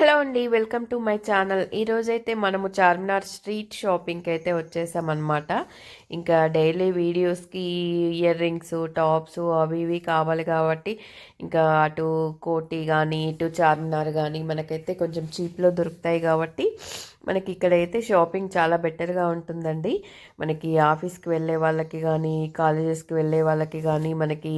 Hello అండి welcome to my channel. ఈరోజైతే మనము చార్మినార్ స్ట్రీట్ షాపింగ్కి అయితే వచ్చేసామన్నమాట. ఇంకా డైలీ వీడియోస్కి ఇయర్ రింగ్స్ టాప్స్ అవి ఇవి కావాలి కాబట్టి ఇంకా అటు కోటి కానీ ఇటు చార్మినార్ కానీ మనకైతే కొంచెం చీప్లో దొరుకుతాయి కాబట్టి మనకి ఇక్కడైతే షాపింగ్ చాలా బెటర్గా ఉంటుందండి. మనకి ఆఫీస్కి వెళ్ళే వాళ్ళకి కానీ కాలేజెస్కి వెళ్ళే వాళ్ళకి కానీ మనకి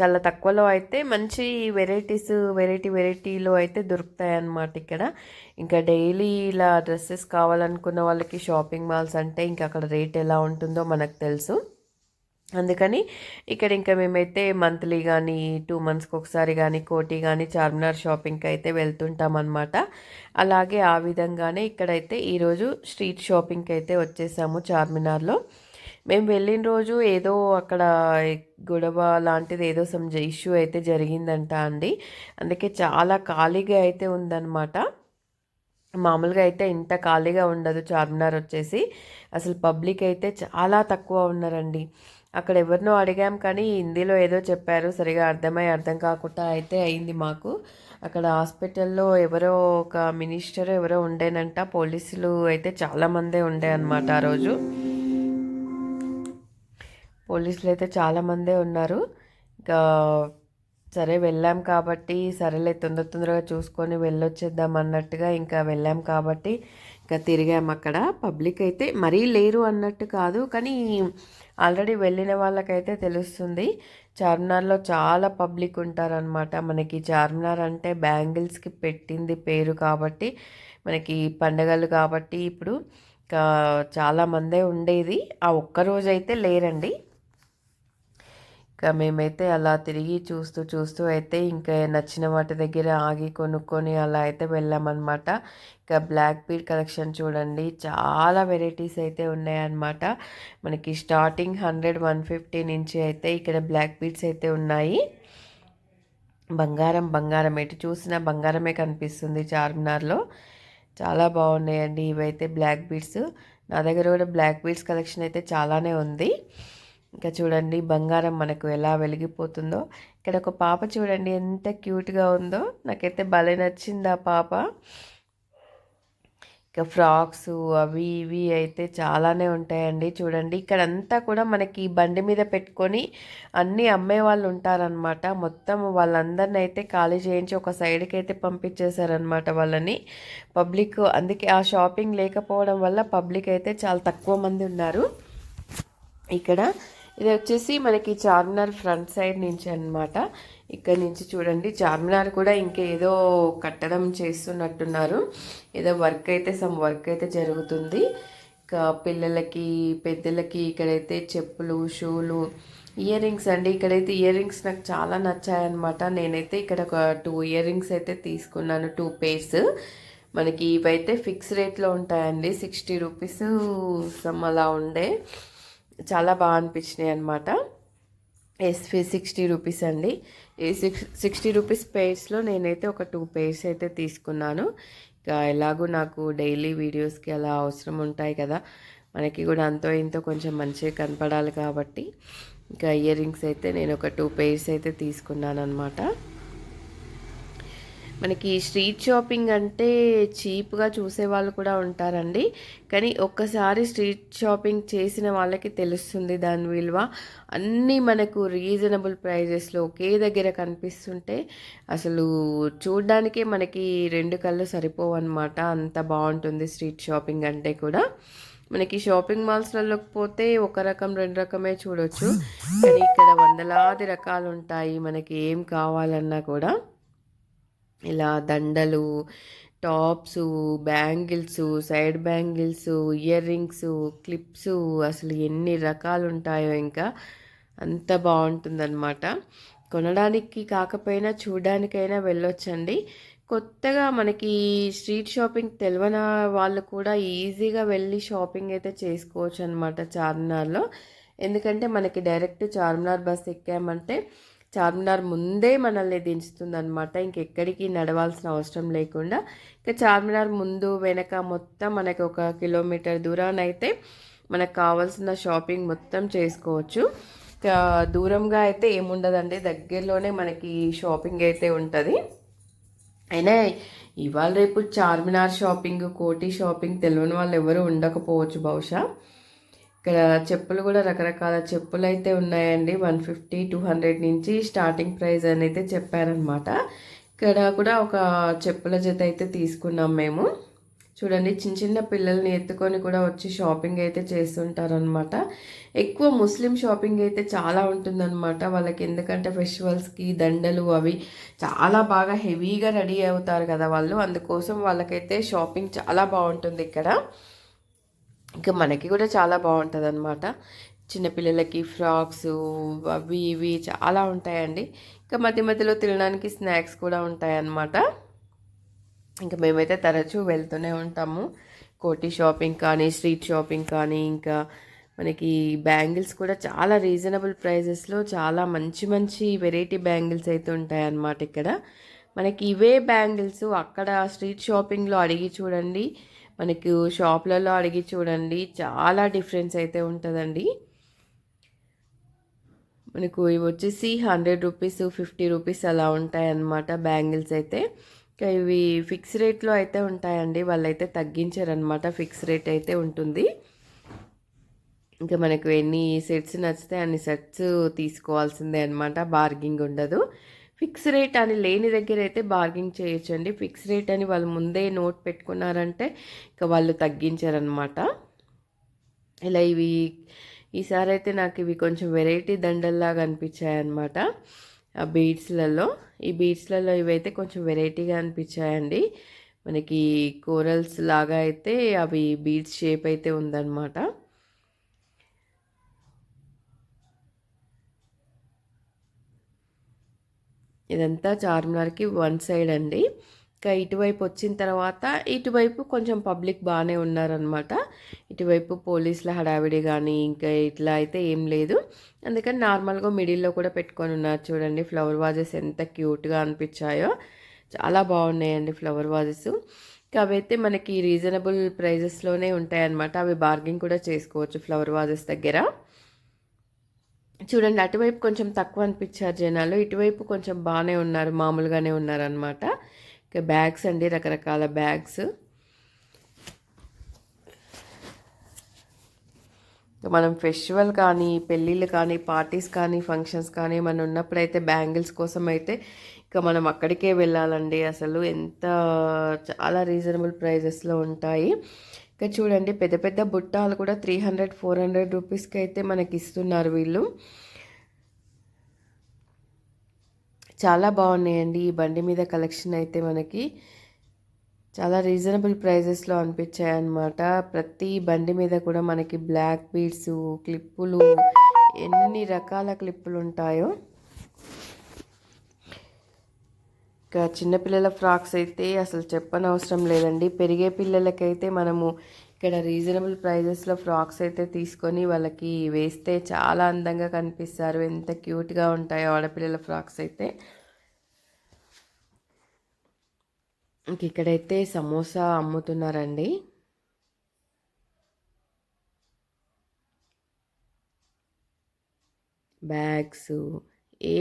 చాలా తక్కువలో అయితే మంచి వెరైటీస్ వెరైటీ వెరైటీలో అయితే దొరుకుతాయి అన్నమాట ఇక్కడ. ఇంకా డైలీ ఇలా డ్రెస్సెస్ కావాలనుకున్న వాళ్ళకి షాపింగ్ మాల్స్ అంటే ఇంకా అక్కడ రేట్ ఎలా ఉంటుందో మనకు తెలుసు. అందుకని ఇక్కడ ఇంకా మేమైతే మంత్లీ కానీ టూ మంత్స్కి ఒకసారి కానీ కోటి కానీ చార్మినార్ షాపింగ్కి అయితే వెళ్తుంటాం అనమాట అలాగే ఆ విధంగానే ఇక్కడైతే ఈరోజు స్ట్రీట్ షాపింగ్కి అయితే వచ్చేసాము చార్మినార్లో. మేము వెళ్ళిన రోజు ఏదో అక్కడ గొడవ లాంటిది ఏదో సమ్ ఇష్యూ అయితే జరిగిందంట అండి. అందుకే చాలా ఖాళీగా అయితే ఉందన్నమాట. మామూలుగా అయితే ఇంత ఖాళీగా ఉండదు చార్మినార్ వచ్చేసి. అసలు పబ్లిక్ అయితే చాలా తక్కువ ఉన్నారండి. అక్కడ ఎవరినో అడిగాం కానీ హిందీలో ఏదో చెప్పారు. సరిగా అర్థమై అర్థం కాకుండా అయితే అయింది మాకు. అక్కడ హాస్పిటల్లో ఎవరో ఒక మినిస్టర్ ఎవరో ఉండేనంట. పోలీసులు అయితే చాలామందే ఉండే అనమాట ఆ రోజు. పోలీసులు అయితే చాలామందే ఉన్నారు. ఇంకా సరే వెళ్ళాం కాబట్టి సరేలే తొందర తొందరగా చూసుకొని వెళ్ళొచ్చేద్దాం అన్నట్టుగా ఇంకా వెళ్ళాం కాబట్టి ఇంకా తిరిగాం అక్కడ. పబ్లిక్ అయితే మరీ లేరు అన్నట్టు కాదు కానీ ఆల్రెడీ వెళ్ళిన వాళ్ళకైతే తెలుస్తుంది. చార్మినార్లో చాలా పబ్లిక్ ఉంటారనమాట మనకి చార్మినార్ అంటే బ్యాంగిల్స్కి పెట్టింది పేరు కాబట్టి మనకి పండగలు కాబట్టి ఇప్పుడు ఇంకా చాలామందే ఉండేది. ఆ ఒక్క అయితే లేరండి. ఇంకా మేమైతే అలా తిరిగి చూస్తూ చూస్తూ అయితే ఇంకా నచ్చిన వాటి దగ్గర ఆగి కొనుక్కొని అలా అయితే వెళ్ళామన్నమాట. ఇంకా బ్లాక్ బీడ్ కలెక్షన్ చూడండి చాలా వెరైటీస్ అయితే ఉన్నాయన్నమాట. మనకి స్టార్టింగ్ హండ్రెడ్ వన్ ఫిఫ్టీ నుంచి అయితే ఇక్కడ బ్లాక్ బీడ్స్ అయితే ఉన్నాయి. బంగారం బంగారం ఎటు చూసినా బంగారమే కనిపిస్తుంది చార్మినార్లో. చాలా బాగున్నాయండి ఇవైతే బ్లాక్ బీడ్స్ నా దగ్గర కూడా బ్లాక్ బీడ్స్ కలెక్షన్ అయితే చాలానే ఉంది. ఇంకా చూడండి బంగారం మనకు ఎలా వెలిగిపోతుందో. ఇక్కడ ఒక పాప చూడండి ఎంత క్యూట్గా ఉందో. నాకైతే భలే నచ్చింది ఆ పాప. ఇంకా ఫ్రాక్స్ అవి ఇవి అయితే చాలానే ఉంటాయండి. చూడండి ఇక్కడ అంతా కూడా మనకి బండి మీద పెట్టుకొని అన్నీ అమ్మే వాళ్ళు ఉంటారనమాట మొత్తం వాళ్ళందరిని అయితే ఖాళీ చేయించి ఒక సైడ్కి అయితే పంపించేశారనమాట వాళ్ళని. పబ్లిక్ అందుకే ఆ షాపింగ్ లేకపోవడం వల్ల పబ్లిక్ అయితే చాలా తక్కువ మంది ఉన్నారు. ఇక్కడ ఇది వచ్చేసి మనకి చార్మినార్ ఫ్రంట్ సైడ్ నుంచి అనమాట ఇక్కడ నుంచి చూడండి చార్మినార్ కూడా ఇంకేదో కట్టడం చేస్తున్నట్టున్నారు. ఏదో వర్క్ అయితే సమ్ వర్క్ అయితే జరుగుతుంది. ఇంకా పిల్లలకి పెద్దలకి ఇక్కడైతే చెప్పులు షూలు ఇయర్ రింగ్స్ అండి. ఇక్కడైతే ఇయర్ రింగ్స్ నాకు చాలా నచ్చాయన్నమాట. నేనైతే ఇక్కడ ఒక టూ ఇయర్ రింగ్స్ అయితే తీసుకున్నాను టూ పేర్స్. మనకి ఇవైతే ఫిక్స్ రేట్లో ఉంటాయండి. సిక్స్టీ రూపీస్ సమ్ అలా ఉండే. చాలా బాగా అనిపించినాయి అనమాట ఎస్ఫీ సిక్స్టీ రూపీస్ అండి. ఈ సిక్స్ సిక్స్టీ రూపీస్ పేర్స్లో నేనైతే ఒక టూ పేర్స్ అయితే తీసుకున్నాను. ఇంకా ఎలాగో నాకు డైలీ వీడియోస్కి అలా అవసరం ఉంటాయి కదా. మనకి కూడా అంతో ఇంతో కొంచెం మంచిగా కనపడాలి కాబట్టి ఇంకా ఇయర్ రింగ్స్ అయితే నేను ఒక టూ పేర్స్ అయితే తీసుకున్నాను అనమాట మనకి స్ట్రీట్ షాపింగ్ అంటే చీప్గా చూసే వాళ్ళు కూడా ఉంటారండి. కానీ ఒక్కసారి స్ట్రీట్ షాపింగ్ చేసిన వాళ్ళకి తెలుస్తుంది దాని విలువ. అన్నీ మనకు రీజనబుల్ ప్రైజెస్లో ఒకే దగ్గర కనిపిస్తుంటే అసలు చూడ్డానికే మనకి రెండు కళ్ళు సరిపోవన్నమాట. అంత బాగుంటుంది స్ట్రీట్ షాపింగ్ అంటే కూడా. మనకి షాపింగ్ మాల్స్లలోకి పోతే ఒక రకం రెండు రకమే చూడొచ్చు. కానీ ఇక్కడ వందలాది రకాలు ఉంటాయి మనకి ఏం కావాలన్నా కూడా. ఇలా దండలు tops bangles side bangles ear rings clips అసలు ఎన్ని రకాలు ఉంటాయో ఇంకా అంత బాగుంటుందన్నమాట కొనడానికి కాకపోయినా చూడడానికైనా వెళ్ళొచ్చండి. కొత్తగా మనకి స్ట్రీట్ షాపింగ్ తెలియని వాళ్ళు కూడా ఈజీగా వెళ్ళి షాపింగ్ అయితే చేసుకోవచ్చు అనమాట చార్మినార్లో. ఎందుకంటే మనకి డైరెక్ట్ చార్మినార్ బస్ ఎక్కామంటే చార్మినార్ ముందే మనల్ని దించుతుంది అనమాట ఇంకెక్కడికి నడవాల్సిన అవసరం లేకుండా. ఇంకా చార్మినార్ ముందు వెనక మొత్తం మనకి ఒక కిలోమీటర్ దూరానైతే మనకు కావాల్సిన షాపింగ్ మొత్తం చేసుకోవచ్చు. దూరంగా అయితే ఏముండదండి. దగ్గరలోనే మనకి షాపింగ్ అయితే ఉంటుంది. అయినా ఇవాళ రేపు చార్మినార్ షాపింగ్ కోటి షాపింగ్ తెలియని వాళ్ళు ఎవరు ఉండకపోవచ్చు బహుశా. ఇక్కడ చెప్పులు కూడా రకరకాల చెప్పులు అయితే ఉన్నాయండి. వన్ ఫిఫ్టీ టూ హండ్రెడ్ నుంచి స్టార్టింగ్ ప్రైస్ అని అయితే చెప్పారనమాట ఇక్కడ కూడా ఒక చెప్పుల జత అయితే తీసుకున్నాం మేము. చూడండి చిన్న చిన్న పిల్లల్ని ఎత్తుకొని కూడా వచ్చి షాపింగ్ అయితే చేస్తుంటారనమాట ఎక్కువ ముస్లిం షాపింగ్ అయితే చాలా ఉంటుందన్నమాట. వాళ్ళకి ఎందుకంటే ఫెస్టివల్స్కి దండలు అవి చాలా బాగా హెవీగా రెడీ అవుతారు కదా వాళ్ళు. అందుకోసం వాళ్ళకైతే షాపింగ్ చాలా బాగుంటుంది ఇక్కడ. ఇంకా మనకి కూడా చాలా బాగుంటుంది అనమాట చిన్నపిల్లలకి ఫ్రాక్స్ అవి ఇవి చాలా ఉంటాయండి. ఇంకా మధ్య మధ్యలో తినడానికి స్నాక్స్ కూడా ఉంటాయన్నమాట. ఇంకా మేమైతే తరచూ వెళ్తూనే ఉంటాము. కోటి షాపింగ్ కానీ స్ట్రీట్ షాపింగ్ కానీ ఇంకా మనకి బ్యాంగిల్స్ కూడా చాలా రీజనబుల్ ప్రైజెస్లో చాలా మంచి మంచి వెరైటీ బ్యాంగిల్స్ అయితే ఉంటాయన్నమాట ఇక్కడ. మనకి ఇవే బ్యాంగిల్స్ అక్కడ స్ట్రీట్ షాపింగ్లో అడిగి చూడండి. మనకు షాప్లలో అడిగి చూడండి చాలా డిఫరెన్స్ అయితే ఉంటుందండి. మనకు ఇవి వచ్చేసి హండ్రెడ్ రూపీస్ ఫిఫ్టీ రూపీస్ అలా ఉంటాయి అన్నమాట బ్యాంగిల్స్ అయితే. ఇంకా ఇవి ఫిక్స్ రేట్లో అయితే ఉంటాయండి వాళ్ళైతే తగ్గించారనమాట ఫిక్స్ రేట్ అయితే ఉంటుంది. ఇంకా మనకు ఎన్ని సెట్స్ నచ్చితే అన్ని సెట్స్ తీసుకోవాల్సిందే అనమాట బార్గింగ్ ఉండదు. ఫిక్స్ రేట్ అని లేని దగ్గర అయితే బార్గింగ్ చేయొచ్చండి. ఫిక్స్ రేట్ అని వాళ్ళు ముందే నోట్ పెట్టుకున్నారంటే ఇంకా వాళ్ళు తగ్గించారనమాట ఇలా ఇవి ఈసారి అయితే నాకు ఇవి కొంచెం వెరైటీ దండల్లాగా అనిపించాయి అనమాట ఆ బీడ్స్లలో ఈ బీడ్స్లలో ఇవైతే కొంచెం వెరైటీగా అనిపించాయండి. మనకి కోరల్స్ లాగా అయితే అవి బీడ్స్ షేప్ అయితే ఉందన్నమాట. ఇదంతా చార్మినార్కి వన్ సైడ్ అండి. ఇంకా ఇటువైపు వచ్చిన తర్వాత ఇటువైపు కొంచెం పబ్లిక్ బాగానే ఉన్నారనమాట. ఇటువైపు పోలీసుల హడావిడి కానీ ఇంకా ఇట్లా అయితే ఏం లేదు. అందుకని నార్మల్గా మిడిల్లో కూడా పెట్టుకొని ఉన్నారు చూడండి. ఫ్లవర్ వాజెస్ ఎంత క్యూట్గా అనిపించాయో. చాలా బాగున్నాయండి ఫ్లవర్ వాజెస్. ఇంకా అవైతే మనకి రీజనబుల్ ప్రైజెస్లోనే ఉంటాయన్నమాట. అవి బార్గింగ్ కూడా చేసుకోవచ్చు ఫ్లవర్ వాజెస్ దగ్గర. చూడండి అటువైపు కొంచెం తక్కువ అనిపించారు జనాలు ఇటువైపు కొంచెం బాగానే ఉన్నారు మామూలుగానే ఉన్నారనమాట బ్యాగ్స్ అండి రకరకాల బ్యాగ్స్. మనం ఫెస్టివల్ కానీ పెళ్ళిళ్ళు కానీ పార్టీస్ కానీ ఫంక్షన్స్ కానీ మనం ఉన్నప్పుడైతే బ్యాంగిల్స్ కోసం అయితే ఇంకా మనం అక్కడికే వెళ్ళాలండి. అసలు ఎంత చాలా రీజనబుల్ ప్రైజెస్లో ఉంటాయి. ఇంకా చూడండి పెద్ద పెద్ద బుట్టాలు కూడా త్రీ హండ్రెడ్ ఫోర్ హండ్రెడ్ రూపీస్కి అయితే మనకి ఇస్తున్నారు వీళ్ళు. చాలా బాగున్నాయండి ఈ బండి మీద కలెక్షన్ అయితే మనకి. చాలా రీజనబుల్ ప్రైజెస్లో అనిపించాయి అన్నమాట ప్రతి బండి మీద కూడా మనకి బ్లాక్ బీడ్స్ క్లిప్పులు ఎన్ని రకాల క్లిప్పులు ఉంటాయో. ఇంకా చిన్నపిల్లల ఫ్రాక్స్ అయితే అసలు చెప్పనవసరం లేదండి. పెరిగే పిల్లలకైతే మనము ఇక్కడ రీజనబుల్ ప్రైజెస్లో ఫ్రాక్స్ అయితే తీసుకొని వాళ్ళకి వేస్తే చాలా అందంగా కనిపిస్తారు. ఎంత క్యూట్గా ఉంటాయో ఆడపిల్లల ఫ్రాక్స్ అయితే. ఇంక ఇక్కడైతే సమోసా అమ్ముతున్నారండి. బ్యాగ్స్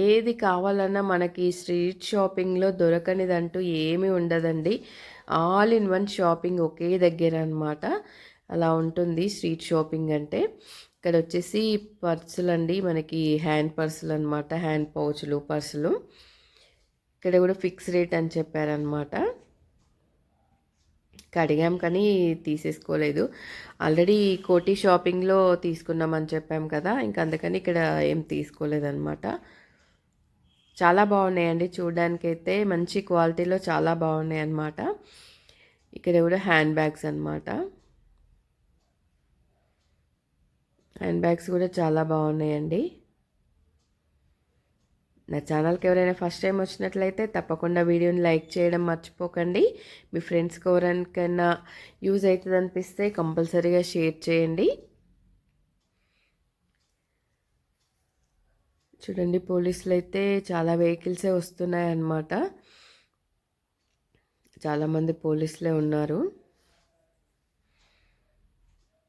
ఏది కావాలన్నా మనకి స్ట్రీట్ షాపింగ్లో దొరకనిదంటూ ఏమీ ఉండదండి. ఆల్ ఇన్ వన్ షాపింగ్ ఒకే దగ్గర అనమాట అలా ఉంటుంది స్ట్రీట్ షాపింగ్ అంటే. ఇక్కడ వచ్చేసి పర్సులు అండి మనకి హ్యాండ్ పర్సులు అనమాట హ్యాండ్ పౌచ్లు పర్సులు. ఇక్కడ కూడా ఫిక్స్ రేట్ అని చెప్పారనమాట కడిగాం కానీ తీసేసుకోలేదు. ఆల్రెడీ కోటి షాపింగ్లో తీసుకున్నామని చెప్పాం కదా ఇంకా అందుకని ఇక్కడ ఏం తీసుకోలేదన్నమాట. చాలా బాగున్నాయండి. చూడడానికైతే మంచి క్వాలిటీలో చాలా బాగున్నాయి అన్నమాట ఇక్కడ కూడా హ్యాండ్ బ్యాగ్స్ అనమాట హ్యాండ్ బ్యాగ్స్ కూడా చాలా బాగున్నాయండి. నా ఛానల్కి ఎవరైనా ఫస్ట్ టైం వచ్చినట్లయితే తప్పకుండా వీడియోని లైక్ చేయడం మర్చిపోకండి. మీ ఫ్రెండ్స్కి ఎవరికైనా యూజ్ అవుతుంది అనిపిస్తే కంపల్సరీగా షేర్ చేయండి. చూడండి పోలీసులు అయితే చాలా వెహికల్సే వస్తున్నాయి అన్నమాట చాలామంది పోలీసులే ఉన్నారు.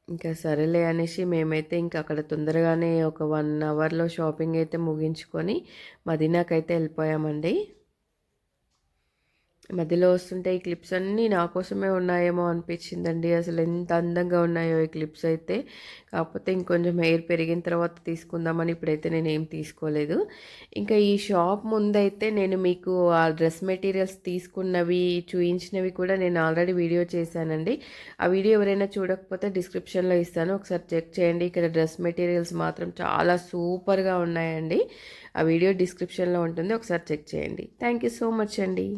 ఇంకా సరేలే అనేసి మేమైతే ఇంకా అక్కడ తొందరగానే ఒక వన్ అవర్లో షాపింగ్ అయితే ముగించుకొని మదీనాకైతే వెళ్ళిపోయామండి. మధ్యలో వస్తుంటే ఈ క్లిప్స్ అన్నీ నా కోసమే ఉన్నాయేమో అనిపించిందండి. అసలు ఎంత అందంగా ఉన్నాయో ఈ క్లిప్స్ అయితే. కాకపోతే ఇంకొంచెం హెయిర్ పెరిగిన తర్వాత తీసుకుందామని ఇప్పుడైతే నేను ఏం తీసుకోలేదు. ఇంకా ఈ షాప్ ముందైతే నేను మీకు ఆ డ్రెస్ మెటీరియల్స్ తీసుకున్నవి చూయించినవి కూడా నేను ఆల్రెడీ వీడియో చేశానండి. ఆ వీడియో ఎవరైనా చూడకపోతే డిస్క్రిప్షన్లో ఇస్తాను. ఒకసారి చెక్ చేయండి. ఇక్కడ డ్రెస్ మెటీరియల్స్ మాత్రం చాలా సూపర్గా ఉన్నాయండి. ఆ వీడియో డిస్క్రిప్షన్లో ఉంటుంది. ఒకసారి చెక్ చేయండి. థ్యాంక్ యూ సో మచ్ అండి.